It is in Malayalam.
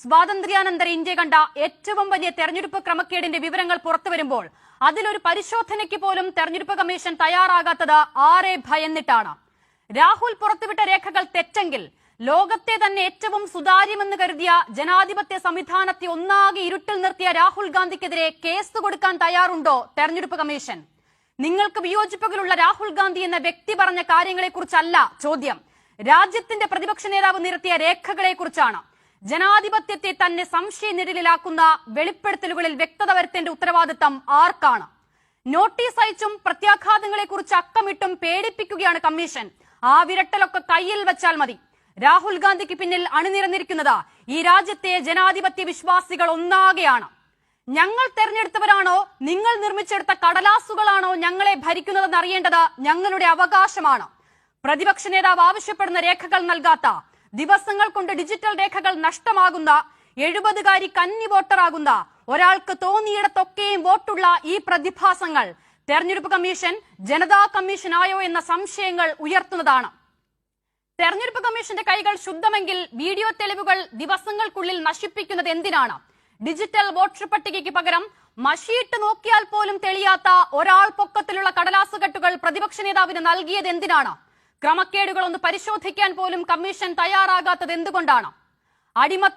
സ്വാതന്ത്ര്യാനന്തര ഇന്ത്യ കണ്ട ഏറ്റവും വലിയ തെരഞ്ഞെടുപ്പ് ക്രമക്കേടിന്റെ വിവരങ്ങൾ പുറത്തുവരുമ്പോൾ അതിലൊരു പരിശോധനയ്ക്ക് പോലും തെരഞ്ഞെടുപ്പ് കമ്മീഷൻ തയ്യാറാകാത്തത് ആരെ ഭയന്നിട്ടാണ്? രാഹുൽ പുറത്തുവിട്ട രേഖകൾ തെറ്റെങ്കിൽ ലോകത്തെ തന്നെ ഏറ്റവും സുതാര്യമെന്ന് കരുതിയ ജനാധിപത്യ സംവിധാനത്തെ ഒന്നാകെ ഇരുട്ടിൽ നിർത്തിയ രാഹുൽ ഗാന്ധിക്കെതിരെ കേസ് കൊടുക്കാൻ തയ്യാറുണ്ടോ തെരഞ്ഞെടുപ്പ് കമ്മീഷൻ? നിങ്ങൾക്ക് വിയോജിപ്പുകളുള്ള രാഹുൽ ഗാന്ധി എന്ന വ്യക്തി പറഞ്ഞ കാര്യങ്ങളെക്കുറിച്ചല്ല ചോദ്യം. രാജ്യത്തിന്റെ പ്രതിപക്ഷ നേതാവ് നിരത്തിയ രേഖകളെക്കുറിച്ചാണ്. ജനാധിപത്യത്തെ തന്നെ സംശയനിഴലിലാക്കുന്ന വെളിപ്പെടുത്തലുകളിൽ വ്യക്തത വരുത്തേണ്ട ഉത്തരവാദിത്തം ആർക്കാണ്? നോട്ടീസ് അയച്ചും പ്രത്യാഘാതങ്ങളെ കുറിച്ച് അക്കമിട്ടും പേടിപ്പിക്കുകയാണ് കമ്മീഷൻ. ആ വിരട്ടലൊക്കെ കയ്യിൽ വെച്ചാൽ മതി. രാഹുൽ ഗാന്ധിക്ക് പിന്നിൽ അണിനിരന്നിരിക്കുന്നത് ഈ രാജ്യത്തെ ജനാധിപത്യ വിശ്വാസികൾ ഒന്നാകെയാണ്. ഞങ്ങൾ തെരഞ്ഞെടുത്തവരാണോ? നിങ്ങൾ നിർമ്മിച്ചെടുത്ത കടലാസുകളാണോ ഞങ്ങളെ ഭരിക്കുന്നതെന്ന് അറിയേണ്ടത് ഞങ്ങളുടെ അവകാശമാണ്. പ്രതിപക്ഷ നേതാവ് ആവശ്യപ്പെടുന്ന രേഖകൾ നൽകാത്ത ദിവസങ്ങൾ കൊണ്ട് ഡിജിറ്റൽ രേഖകൾ നഷ്ടമാകുന്ന എഴുപതുകാരി കന്നി വോട്ടറാകുന്ന ഒരാൾക്ക് തോന്നിയിടത്തൊക്കെയും വോട്ടുള്ള ഈ പ്രതിഭാസങ്ങൾ തെരഞ്ഞെടുപ്പ് കമ്മീഷൻ ജനതാ കമ്മീഷനായോ എന്ന സംശയങ്ങൾ ഉയർത്തുന്നതാണ്. തെരഞ്ഞെടുപ്പ് കമ്മീഷന്റെ കൈകൾ ശുദ്ധമെങ്കിൽ വീഡിയോ തെളിവുകൾ ദിവസങ്ങൾക്കുള്ളിൽ നശിപ്പിക്കുന്നത് എന്തിനാണ്? ഡിജിറ്റൽ വോട്ടർ പട്ടികയ്ക്ക് പകരം മഷിയിട്ട് നോക്കിയാൽ പോലും തെളിയാത്ത ഒരാൾ പൊക്കത്തിലുള്ള കടലാസുകെട്ടുകൾ പ്രതിപക്ഷ നേതാവിന് നൽകിയത് എന്തിനാണ്? ക്രമക്കേടുകൾ ഒന്ന് പരിശോധിക്കാൻ പോലും കമ്മീഷൻ തയ്യാറാകാത്തത് എന്തുകൊണ്ടാണ്? അടിമത്ത